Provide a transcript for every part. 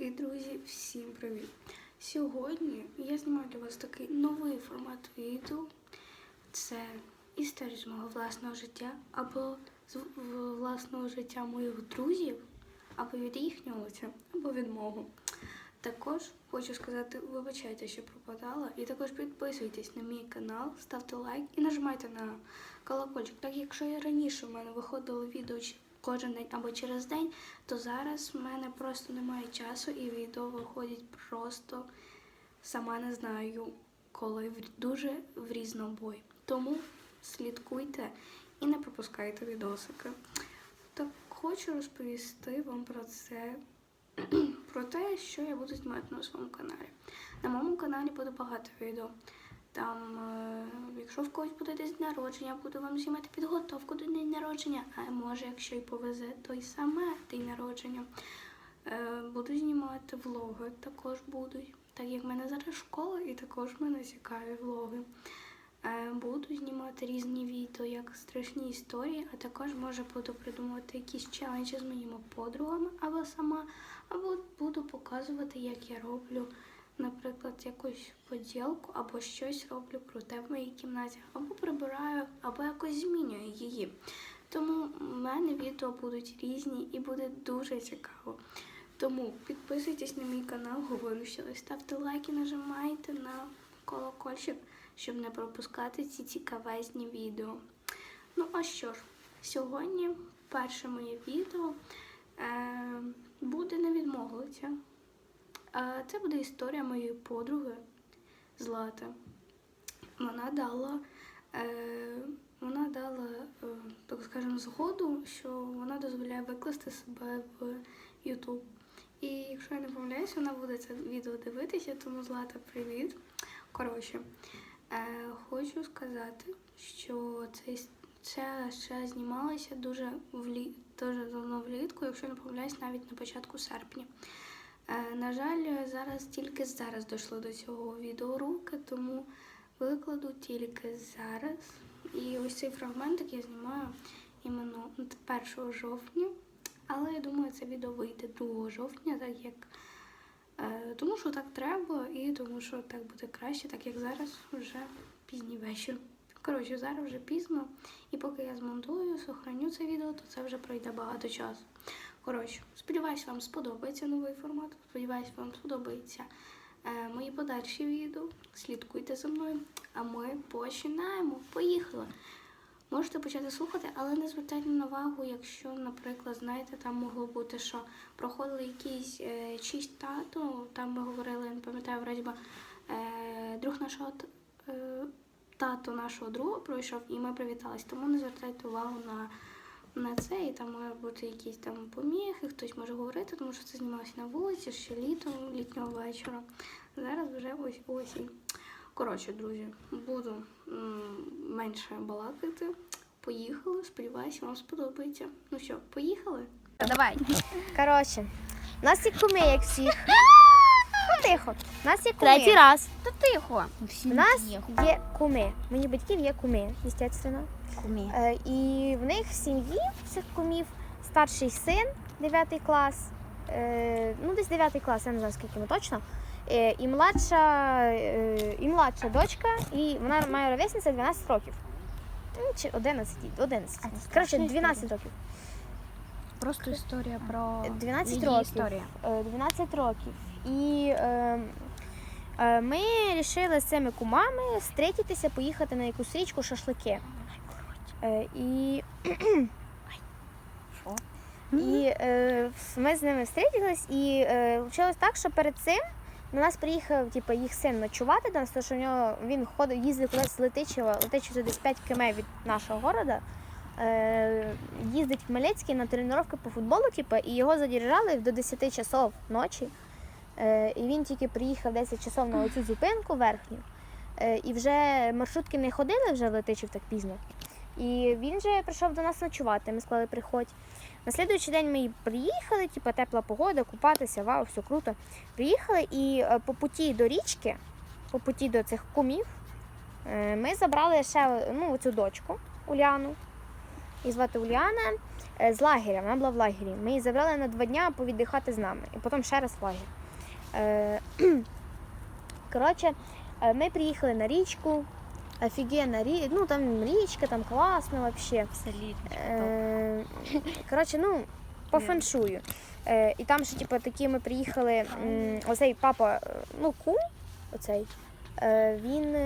І друзі, всім привіт! Сьогодні я знімаю для вас такий новий формат відео. Це історія з мого власного життя, або з власного життя моїх друзів, або від їхнього життя, або від мого. Також хочу сказати, вибачайте, що пропадала, і також підписуйтесь на мій канал, ставте лайк і нажимайте на колокольчик. Так якщо і раніше в мене виходило відео кожен день або через день, то зараз в мене просто немає часу і відео виходять просто сама не знаю коли дуже в різнобой. Тому слідкуйте і не пропускайте відосики. Так хочу розповісти вам про це, про те, що я буду знімати на своєму каналі. На моєму каналі буде багато відео. Там, е, якщо в когось буде десь день народження, буду вам знімати підготовку до дня народження. А може, якщо й повезе, то й саме день народження. Е, буду знімати влоги, також будуть. Так як в мене зараз школа, і також в мене цікаві влоги. Е, буду знімати різні відео, як страшні історії, а також може буду придумувати якісь челенджі з моїми подругами або сама, або буду показувати, як я роблю наприклад, якусь поділку або щось роблю круте в моїй кімнаті, або прибираю, або якось змінюю її. Тому в мене відео будуть різні і буде дуже цікаво. Тому підписуйтесь на мій канал, говорю, що ставте лайки, нажимайте на колокольчик, щоб не пропускати ці цікавезні відео. Ну а що ж, сьогодні перше моє відео е, буде не відмовиться. А Це буде історія моєї подруги Злати. Вона дала, е, вона дала, е, так скажемо, згоду, що вона дозволяє викласти себе в YouTube. І якщо я не помиляюсь, вона буде це відео дивитися, тому Злата, привіт. Коротше, е, хочу сказати, що це, це ще знімалося дуже влі, дуже давно влітку, якщо не помиляюсь, навіть на початку серпня. Е, На жаль, зараз тільки зараз дійшло до цього відеоуроки, тому викладу тільки зараз. І ось цей фрагментик я знімаю іменно 1 жовтня. Але я думаю, це відео вийде 2 жовтня, так як е, тому що так треба, і тому що так буде краще, так як зараз вже пізній вечір. Коротше, зараз вже пізно, і поки я змонтую, сохраню це відео, то це вже пройде багато часу. Коротше, сподіваюсь, вам сподобається новий формат. Сподіваюсь, вам сподобається е, мої подальші відео. Слідкуйте за мною. А ми починаємо. Поїхали! Можете почати слухати, але не звертайте на увагу, якщо, наприклад, знаєте, там могло бути, що проходили якийсь е, чийсь тато, там ми говорили, не пам'ятаю, вроді би, е, друг нашого е, тато нашого друга пройшов, і ми привітались. Тому не звертайте увагу на на це, і там мають бути якісь там поміхи, хтось може говорити, тому що це знімалося на вулиці ще літом, літнього вечора. Зараз вже ось осінь. Коротше, друзі, буду менше балакати. Поїхали. Сподіваюся, вам сподобається. Ну що, поїхали? Давай. Коротше, у нас є куми, як всіх. Тихо. У нас є куми. Третій раз. Та тихо. У нас є куми. Мої батьків є куми, звісно. Кумі. Е, і в них в сім'ї цих кумів старший син 9 клас, е, ну десь 9 клас, я не знаю скільки йому точно. Е, і младша, е, і младша дочка, і вона має ровесниця 12 років. Ну, Чи 11, 11. А Коротше, 12 років. Просто історія про 12 її років. історія. Е, 12 років. І е, е, ми вирішили з цими кумами зустрітися, поїхати на якусь річку шашлики. Е, і Що? і е, ми з ними зустрілись, і е, вчилось так, що перед цим до нас приїхав типу, їх син ночувати до нас, тому що у нього він ходив, їздив кудись з Летичева, Летичево десь 5 км від нашого города. Е, їздить в Хмельницький на тренування по футболу, типу, і його задержали до 10 часов ночі. Е, і він тільки приїхав 10 часов на оцю зупинку верхню. Е, і вже маршрутки не ходили вже в Летичів так пізно. І він вже прийшов до нас ночувати. Ми сказали, приходь. На слідуючий день ми приїхали, типу, тепла погода, купатися, вау, все круто. Приїхали і е, по путі до річки, по путі до цих кумів, е, ми забрали ще ну, цю дочку Уляну. її звати Уляна, е, з лагеря. Вона була в лагері. Ми її забрали на два дня повіддихати з нами. І потім ще раз в лагер. Коротше, ми приїхали на річку. Річка, ну там річка, там класно взагалі. Е, Коротше, ну, по феншую. Е, І там ще, типу, такі ми приїхали, оцей папа, ну, кум, оцей, е, він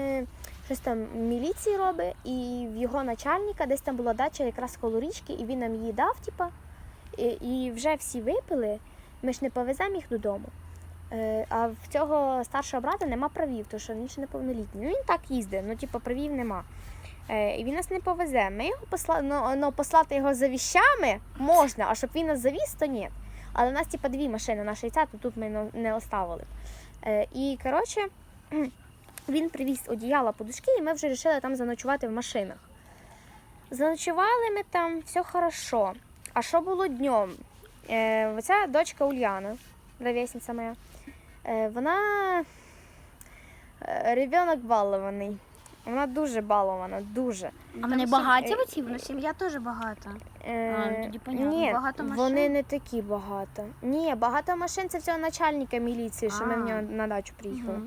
щось там в міліції робить, і в його начальника десь там була дача якраз коло річки, і він нам її дав, типу, і, і вже всі випили, ми ж не повеземо їх додому. Е, А в цього старшого брата нема правів, тому що він ще неповнолітній. Ну, він так їздить, ну, типу, правів нема. Е, і він нас не повезе. Ми його посла... ну, ну, послати його за віщами можна, а щоб він нас завіз, то ні. Але у нас типу, дві машини на 60, то тут ми не- оставили. Е, і коротше, він привіз одіяла, подушки, і ми вже вирішили там заночувати в машинах. Заночували ми там, все хорошо. А що було днем? Оця дочка Ульяна, ровесниця моя, е, вона е, ребенок балований. Вона дуже балована, дуже. А вони багаті е, оці? Вона сім'я теж багата. Е, А, ну, тоді. Ні, Багато машин? вони не такі багато. Ні, багато машин це в цього начальника міліції, що ми в нього на дачу приїхали.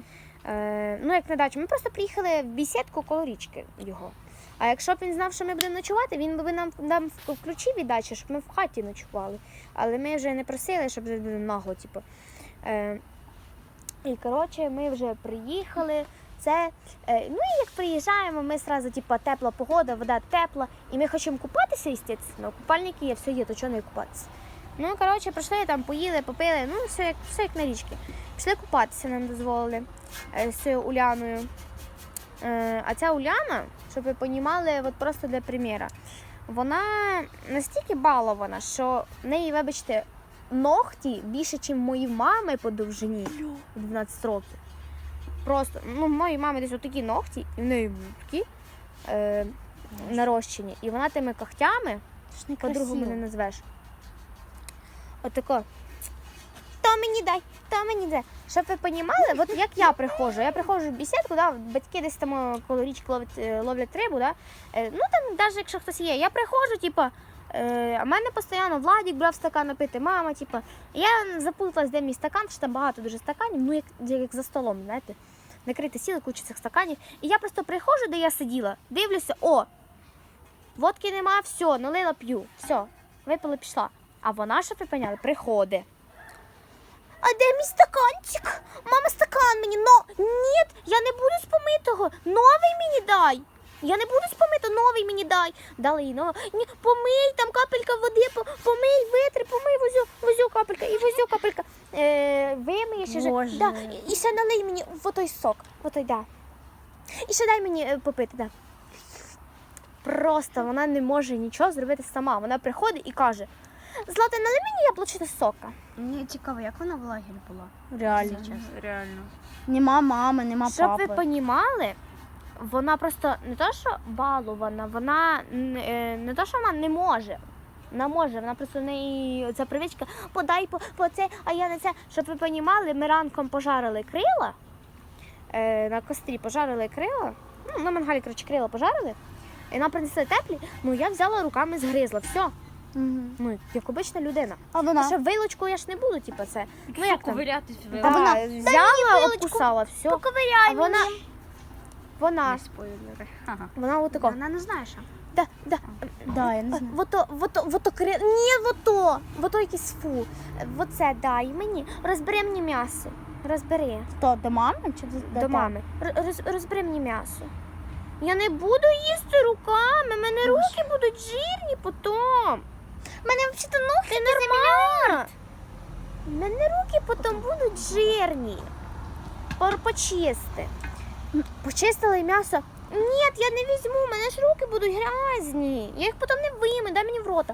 Е, ну, як на дачу, ми просто приїхали в бісідку коло річки його. А якщо б він знав, що ми будемо ночувати, він би нам, нам ключі від дачі, щоб ми в хаті ночували. Але ми вже не просили, щоб нагло, типу. Е, і коротше, ми вже приїхали. Це, е, ну і як приїжджаємо, ми одразу, типу, тепла погода, вода тепла, і ми хочемо купатися, звісно. Купальники є, все є, то чого не купатися. Ну, коротше, прийшли там, поїли, попили, ну, все як, все як на річці. Пішли купатися, нам дозволили е, з Уляною. Е, А ця Уляна, щоб ви розуміли, от просто для приміра, вона настільки балована, що в неї, вибачте, ногті більше, ніж мої мами по довжині в 12 років. Просто, ну, моїй мами десь отакі ногті, і в неї такі е, нарощені. І вона тими когтями, по-другому не назвеш. Отако. То мені дай, то мені дай. Щоб ви розуміли, от як я приходжу. Я приходжу в бесідку, да, батьки десь там е, коло річки ловлять, е, ловлять рибу, да. Е, ну там, навіть якщо хтось є, я приходжу, типа. А мене постійно Владік брав стакан напити, мама, типа. Я заплуталась, де мій стакан, що там багато дуже стаканів, ну як, як за столом, знаєте. Накрити сіли, куча цих стаканів. І я просто приходжу, де я сиділа, дивлюся, о, водки нема, все, налила п'ю, все, випила, пішла. А вона, щоб ви поняли, приходить. А де мій стаканчик? Мама, стакан мені, но ні, я не буду з помитого. Новий мені дай. Я не буду з помитого, новий мені дай. Дали їй новий. Ні, помий, там капелька води, помий, витри, помий, возю, возю капелька, і возю капелька. Е, вимиєш і, же- Боже. да, і ще налий мені в отой сок. В отой, да. І ще дай мені е, попити, да. Просто вона не може нічого зробити сама. Вона приходить і каже: Злата, налий мені яблучного сока. Мені цікаво, як вона в лагері була? Реально. Реально. Нема мами, нема Щоб папи. ви понімали, вона просто не то, що балована, вона н- е, не то, що вона не може. Вона може, вона просто в неї ця привичка, подай по, по це, а я не це. Щоб ви понімали, ми ранком пожарили крила. Е, на кострі пожарили крила. Ну, на мангалі, коротше, крила пожарили. І нам принесли теплі, ну я взяла руками згризла. Все. Мгм. Ну, як обична людина. А вона? Що вилочку я ж не буду, типу, це. Ну як там? Вона, взяла, обкусала, все. Поковиряй А вона, вона, Не спойлери. Ага. вона отако. Вона не знає, що. Да, да. Да, я не знаю. Вото, вото, вото кри... Ні, вото, вото якийсь фу. Оце дай мені. Розбери мені м'ясо. Розбери. Хто, до мами чи до, До до мами. Р- Роз, розбери мені м'ясо. Я не буду їсти руками, мене руки будуть жирні потім. Мене взагалі ногти Ти нормально. В мене руки потім будуть жирні. Пор- Почисти. Почистили м'ясо. Ні, я не візьму, у мене ж руки будуть грязні. Я їх потім не вийму, дай мені в рота.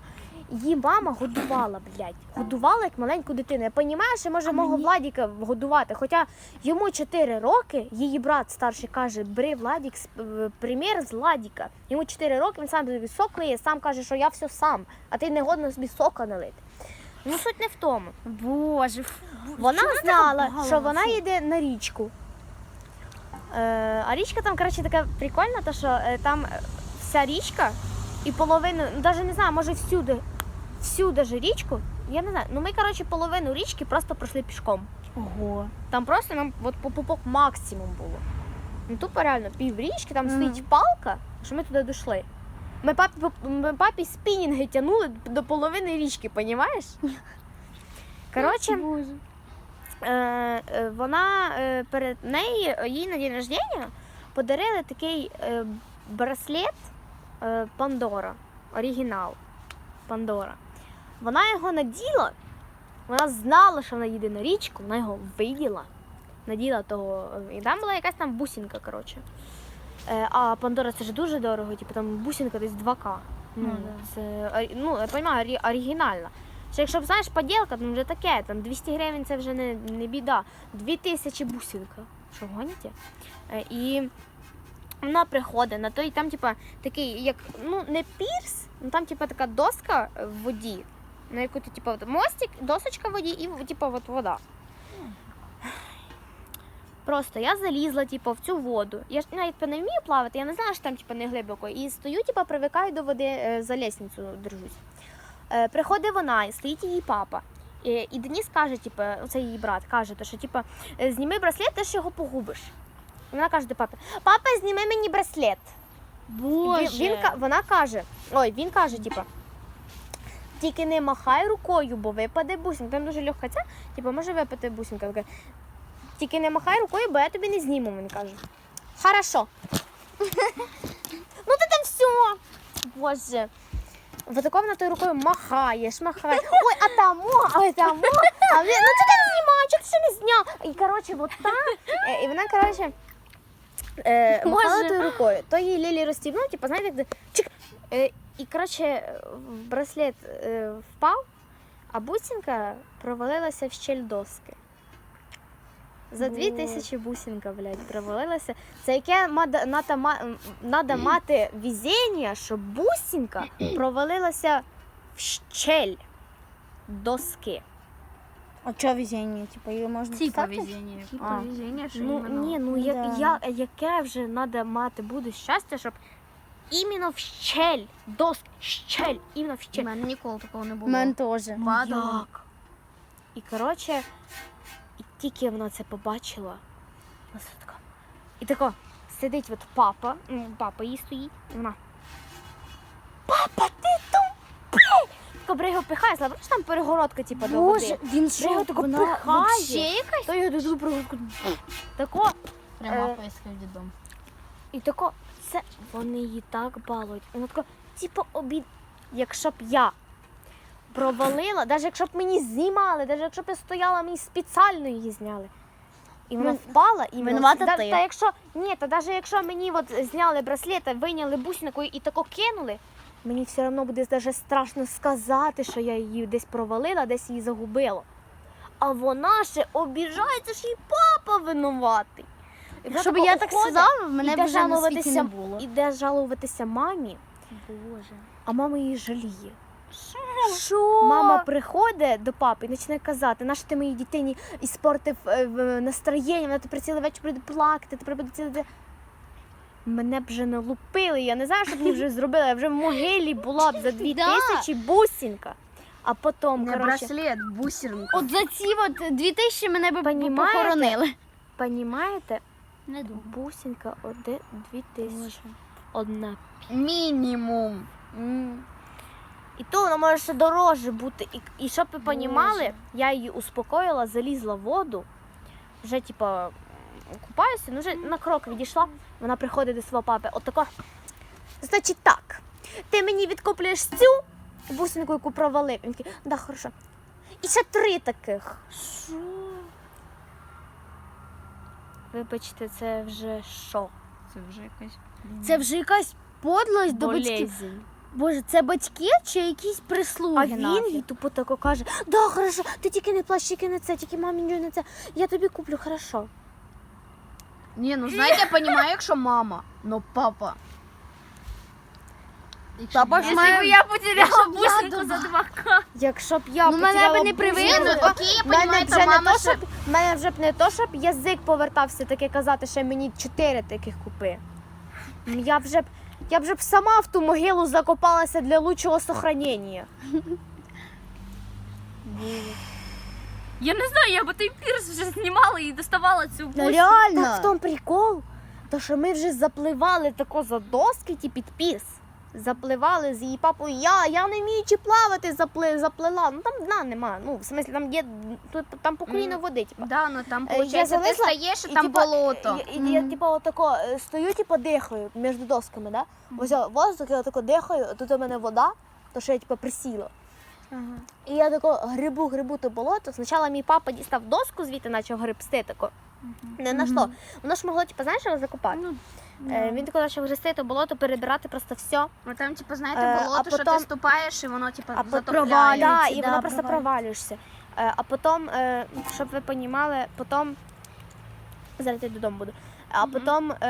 Її мама годувала, блядь. Годувала як маленьку дитину. Я розумію, що може мого Владіка годувати. Хоча йому 4 роки, її брат старший каже, бери Владік, е, примір з Владіка. Йому 4 роки, він сам сок лиє, сам каже, що я все сам, а ти не годна собі сока налити. Ну суть не в тому. Боже. Вона знала, що вона йде на річку. Е, а річка там, коротше, така прикольна, то що е, там вся річка і половину, ну навіть не знаю, може всюди, всю даже річку, я не знаю. Ну ми, коротше, половину річки просто пройшли пішком. Ого. Там просто нам от по пупок максимум було. Ну тупо реально пів річки, там стоїть палка, що ми туди дійшли. Ми папі, ми папі спінінги тягнули до половини річки, понімаєш? Коротше, е, е, вона е, перед нею, їй на день рождення подарили такий е, браслет е, Пандора, оригінал Пандора. Вона його наділа, вона знала, що вона їде на річку, вона його виділа, наділа того. І там була якась там бусинка, коротше. Е, а Пандора це ж дуже дорого, типу там бусинка десь 2К. Ну, Ну, це, орі- ну, я розумію, орі- оригінальна. Що якщо б знаєш, поділка, там вже таке, там 200 гривень це вже не, не біда. 2000 бусинка. Що гоніте? Е, і вона приходить на той, там, типа, такий, як, ну, не пірс, ну там, типа, така доска в воді, на яку ти, типа, мостик, досочка в воді і, типа, от вода. Просто я залізла, типу, в цю воду. Я ж навіть не вмію плавати, я не знала, що там типу, не глибоко. І стою, типу, привикаю до води, е, за лісницю держусь. Е, приходить вона, і стоїть її папа. І, і Деніс каже, типу, оце її брат, каже, що типу, е, зніми браслет, ти ж його погубиш. Вона каже до папи: Папа, зніми мені браслет. Боже. Він, він, вона каже, ой, він каже, типу, тільки не махай рукою, бо випаде бусинка. Там дуже легка ця, типу, може випаде бусинка. Каже, Тільки не махай рукою, бо я тобі не зніму, він каже. Хорошо. ну ти там все. Боже. Вона тою рукою махаєш, махаєш. Ой, а тому, а тому. А він, ну ти там знімай, чого ти ще не зняв? І коротше, от так. Е, І вона, коротше, е, махала тою рукою. То її Лілі розстібнув, типу, знаєте, як чик. Е, І, коротше, в браслет е, впав, а бусинка провалилася в щель доски. За дві тисячі бусинка, блядь, провалилася. Це яке надо мати везіння, щоб бусинка провалилася в щель доски. А чого везіння? Типу, її можна Типа везіння. Типа А. везіння, що Ну ні, ну як, я, яке вже треба мати буде щастя, щоб іменно в щель, доски, щель, іменно в У щель. мене ніколи такого не У було. мене теж. Як? І коротше, і тільки вона це побачила, така. І тако сидить от папа, ну, папа її стоїть, і вона. Папа, ти тупий! Тако бриго пихає, слава, що там перегородка, типу, до Боже, води. він що? Бриго тако Вона пихає. вообще якась? То його до перегородку. Тако, Прямо Е. поїздка в дідом. І тако, це вони її так балують. Вона тако, типу, обід. Якщо б я провалила, навіть якщо б мені знімали, навіть якщо б я стояла, мені спеціально її зняли. І вона Вин- впала, і винувата ти. та якщо ні, та навіть якщо мені от зняли браслет, вийняли бусинку і тако кинули, мені все одно буде даже страшно сказати, що я її десь провалила, десь її загубила. А вона ще обіжається, що і папа винуватий. Якщо б я так сказала, мене б іде вже на світі не було. іде жалуватися мамі, Боже. а мама її жаліє. Що? Мама приходить до папи і починає казати, нащо ти моїй дитині іспортив е, в- настроєння, вона тепер цілий вечір буде плакати, тепер буде цілий день. Мене б вже налупили, я не знаю, що б мені вже зробили, я вже в могилі була б за дві Да. тисячі бусінка. А потім, Не коротше, браслет. От за ці от дві тисячі мене б Понімаєте? похоронили. понімаєте, Не думаю. бусінка оде дві тисячі. Одна Мінімум. І то воно може ще дороже бути. І, і щоб ви понімали, я її успокоїла, залізла в воду, вже типа купаюся, ну вже на крок відійшла. Вона приходить до свого папи. От тако. Значить так, ти мені відкуплюєш цю бусинку, яку провалив. Він такий, да, хорошо. І ще три таких. Що? Вибачте, це вже що? Це вже якась. Це вже якась подлость до батьків. Болезнь. Боже, це батьки чи якісь прислуги? А він нафіг? їй тупо тако каже: да, хорошо, ти тільки не плач, тільки не це, тільки мамі не це. Я тобі куплю, хорошо. Ні, ну знаєте, я розумію, якщо мама, но папа. Папа ж має- я потеряла бусинку за 2К. Якщо б я Ну, мене потеряла би не бусинку, привезли. ну окей, я мене вже то не то, ще... щоб мене вже б не то, щоб язик повертався таке казати, що мені чотири таких купи. М, Я вже б Я б же б сама в ту могилу закопалася для лучшого сохранення. Я не знаю, я би той пірс вже знімала і доставала цю. Реально. Так в тому прикол, то що ми вже запливали тако за доски, ті під піс. Запливали з її папою. Я, я не вміючи плавати, запли, заплила. Ну там дна нема. Ну, в смислі, там є тут там по коліно води. Типу. Да, ну там, Е, я виходить, ти стаєш, і і, там типа, болото. Я, і, я, типу, отако е, стою, типу, дихаю між досками, да? Ось воздух, я отако дихаю, тут у мене вода, то що я типу присіла. І я тако грибу, грибу то болото. Спочатку мій папа дістав доску звідти, почав грибсти тако. Не знайшло. Воно ж могло, типу, знаєш, закопати. Е, Він тако почав грести то болото, перебирати просто все. Ну там, типу, знаєте, Е, болото, а що ти потом- ступаєш, і воно, типу, А затопляє. да, і да, воно просто провалюється. провалюєшся. Е, А потім, е, щоб ви розуміли, потім. Зараз я додому буду. А потім е,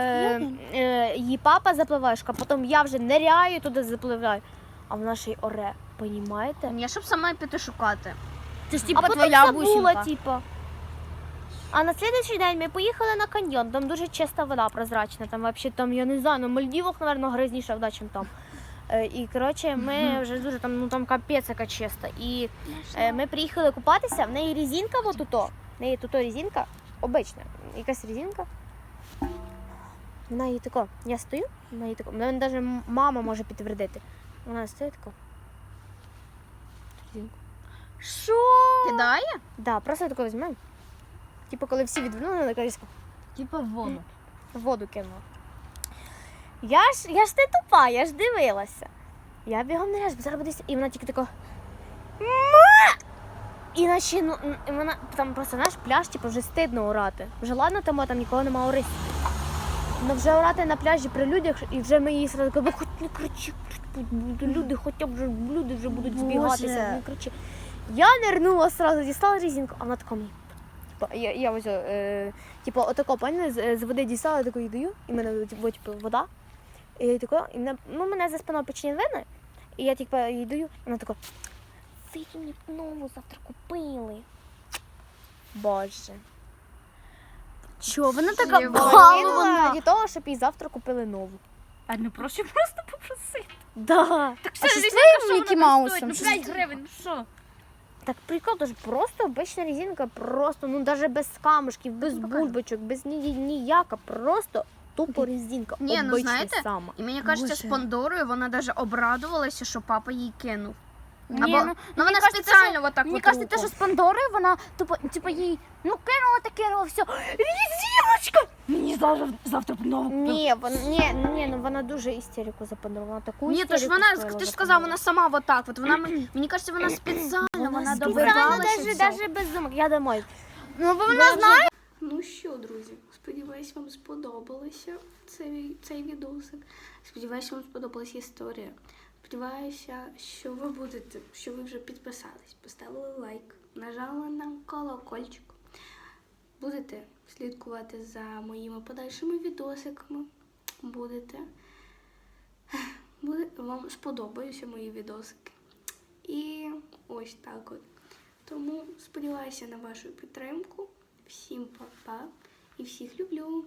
е, її папа запливаєш, а потім я вже ниряю туди запливаю. А вона ще й оре, понімаєте? Ні, щоб сама піти шукати. Це ж а типа потім твоя забула, типу. А на слідуючий день ми поїхали на каньйон, там дуже чиста вода прозрачна. Там взагалі там, я не знаю, на Мальдівах, мабуть, грязніша вода, ніж там. Е, І коротше, ми вже дуже там, ну там капець яка чиста. І е, ми приїхали купатися, в неї резинка от туто. В неї туто резинка, обична, якась резинка. Вона її тако, я стою, вона її тако, мене навіть мама може підтвердити. Вона стоїть тако. Резинку. Що? Кидає? Да, просто тако візьмемо. Типу, коли всі відвернули, вона каже, Типа воду. в воду кинула. Я ж, я ж не тупа, я ж дивилася. Я бігом не раз, зараз буде. І вона тільки тако. І наче, ну, вона там просто наш пляж, типу, вже стидно орати. Вже ладно, там, там нікого нема орисі. Ну вже орати на пляжі при людях, і вже ми їй сразу кажемо, «Ну, хоч не кричи, люди, хоча б вже люди вже будуть збігатися, не кричи. Я нирнула сразу, дістала резинку, а вона така мені. Типу, я, я ось, е, типу, отако, пані, з, з води дістала, таку їй даю, і в мене типу, типу, вода. І я тако, і мене, ну, мене за спиною печені вини, і я типу, їй даю, і вона така, ви мені нову завтра купили. Боже. Чого? Вона така балована. Для того, щоб їй завтра купили нову. А не проще просто попросити. Да. Так що з твоїм Мікі Маусом? Ну 5 гривень, ну що? Так прикол, то ж просто обична резинка, просто, ну навіть без камушків, без Ну, бульбочок, без ні, ніяка, просто тупо резинка. Ні, ну, знаєте, сама. І мені кажеться, з. Пандорою вона навіть обрадувалася, що папа їй кинув. Ні, ну, ну, вона кажеться, спеціально отак Мені от кажеться, те, що з Пандорою вона тупо, типу, їй, ну кинула та кинула, все. Резиночка! Мені завтра, завтра нову. Ні, вона, ні, ні, ну вона дуже істерику заподала. Вона таку Ні, то ж вона, ти ж за сказав, вона сама отак. От вона мені кажеться, вона спеціально, вона, добивалася. даже, цього. даже без думок, я домой. Ну, бо вона знає. Ну що, друзі, сподіваюсь, вам сподобалося цей, цей відосик. Сподіваюсь, вам сподобалася історія. Сподіваюся, що ви будете, що ви вже підписались, поставили лайк, нажали на колокольчик. Будете слідкувати за моїми подальшими відосиками. Будете. Буде, вам сподобаються мої відосики. І ось так от. Тому сподіваюся на вашу підтримку. Всім па-па і всіх люблю.